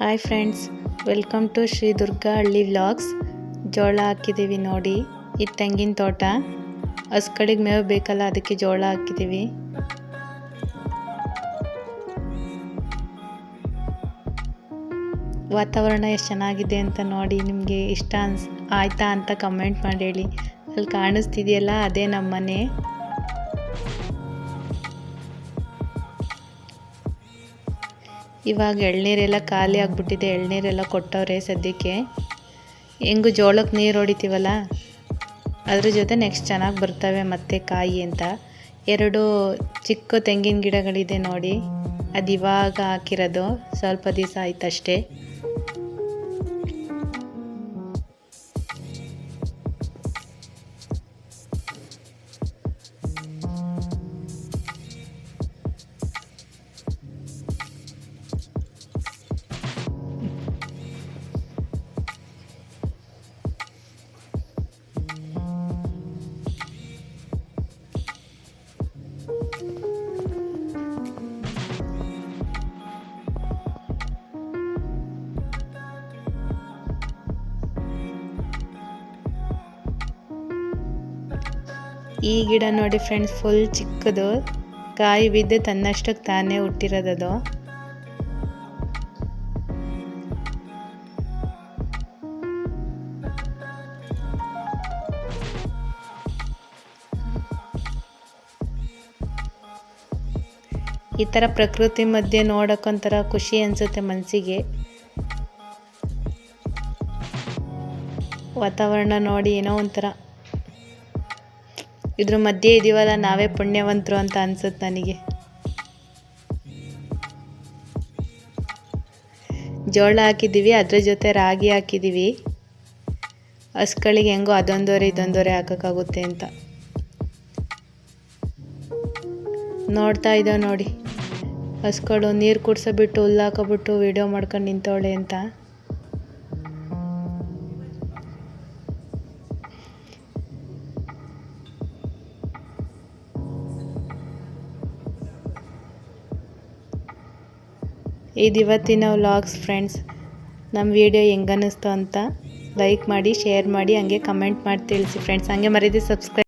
Hi friends welcome to Shri Durga Halli vlogs ಜೋಳ ಹಾಕಿದ್ದೀವಿ ನೋಡಿ, ಈ ತೆಂಗಿನ ತೋಟ. ಹಸ್ಕಡೆಗೆ ಮೇವು ಬೇಕಲ್ಲ, ಅದಕ್ಕೆ ಜೋಳ ಹಾಕಿದ್ದೀವಿ ವಾತಾವರಣ ಎಷ್ಟು ಚೆನ್ನಾಗಿದೆ ಅಂತ ನೋಡಿ ನಿಮಗೆ ಇಷ್ಟ ಅನ್ಸ್, ಆಯ್ತಾ ಅಂತ ಕಮೆಂಟ್ ಮಾಡಿ ಹೇಳಿ. ಅಲ್ಲಿ ಕಾಣಿಸ್ತಿದೆಯಲ್ಲ, ಅದೇ ನಮ್ಮ ಇವಾಗ ಎಳ್ನೀರೆಲ್ಲ ಖಾಲಿ ಆಗಿಬಿಟ್ಟಿದೆ, ಎಳ್ನೀರೆಲ್ಲ ಕೊಟ್ಟವ್ರೆ ಸದ್ಯಕ್ಕೆ. ಹೆಂಗು ಜೋಳಕ್ಕೆ ನೀರು ಹೊಡಿತೀವಲ್ಲ? ಅದ್ರ ಜೊತೆ ನೆಕ್ಸ್ಟ್ ಚೆನ್ನಾಗಿ ಬರ್ತವೆ ಮತ್ತೆ ಕಾಯಿ ಅಂತ. ಎರಡು ಚಿಕ್ಕ ತೆಂಗಿನ ಗಿಡಗಳಿದೆ ನೋಡಿ, ಅದು ಇವಾಗ ಹಾಕಿರೋದು. ಸ್ವಲ್ಪ ದಿವಸ ಆಯ್ತಷ್ಟೇ. ಈ ಗಿಡ ನೋಡಿ ಫ್ರೆಂಡ್ಸ್ ಫುಲ್ ಚಿಕ್ಕದು. ಕಾಯಿ ಬಿದ್ದು ತನ್ನಷ್ಟಕ್ಕೆ ತಾನೇ ಹುಟ್ಟಿರೋದದು. ಈ ಥರ ಪ್ರಕೃತಿ ಮಧ್ಯೆ ನೋಡೋಕ್ಕೊಂಥರ ಖುಷಿ ಅನಿಸುತ್ತೆ ಮನಸ್ಸಿಗೆ ವಾತಾವರಣ ನೋಡಿ ಏನೋ ಒಂಥರ. ಇದ್ರ ಮಧ್ಯೆ ಇದೀವಲ್ಲ, ನಾವೇ ಪುಣ್ಯವಂತರು ಅಂತ ಅನ್ಸುತ್ತೆ ನನಗೆ. ಜೋಳ ಹಾಕಿದ್ದೀವಿ, ಅದ್ರ ಜೊತೆ ರಾಗಿ ಹಾಕಿದ್ದೀವಿ. ಹಸ್ಗಳಿಗೆ ಹೆಂಗೋ ಅದೊಂದೋರೆ ಇದೊಂದೋರೆ ಹಾಕೋಕ್ಕಾಗುತ್ತೆ ಅಂತ. ನೋಡ್ತಾ ಇದ್ದಾವೆ ನೋಡಿ. ಹಸ್ಗಳು ನೀರು ಕುಡ್ಸೋಬಿಟ್ಟು, ಹುಲ್ಲು ಹಾಕೋಬಿಟ್ಟು ವಿಡಿಯೋ ಮಾಡ್ಕೊಂಡು ನಿಂತವಳೆ ಅಂತ. ಇದು ಇವತ್ತಿನ ವ್ಲಾಗ್ಸ್ ಫ್ರೆಂಡ್ಸ್ ನಮ್ಮ ವಿಡಿಯೋ ಹೆಂಗನ್ನಿಸ್ತು ಅಂತ ಲೈಕ್ ಮಾಡಿ, ಶೇರ್ ಮಾಡಿ, ಹಂಗೆ ಕಮೆಂಟ್ ಮಾಡಿ ತಿಳಿಸಿ ಫ್ರೆಂಡ್ಸ್. ಹಂಗೆ ಮರೀದಿ ಸಬ್ಸ್ಕ್ರೈಬ್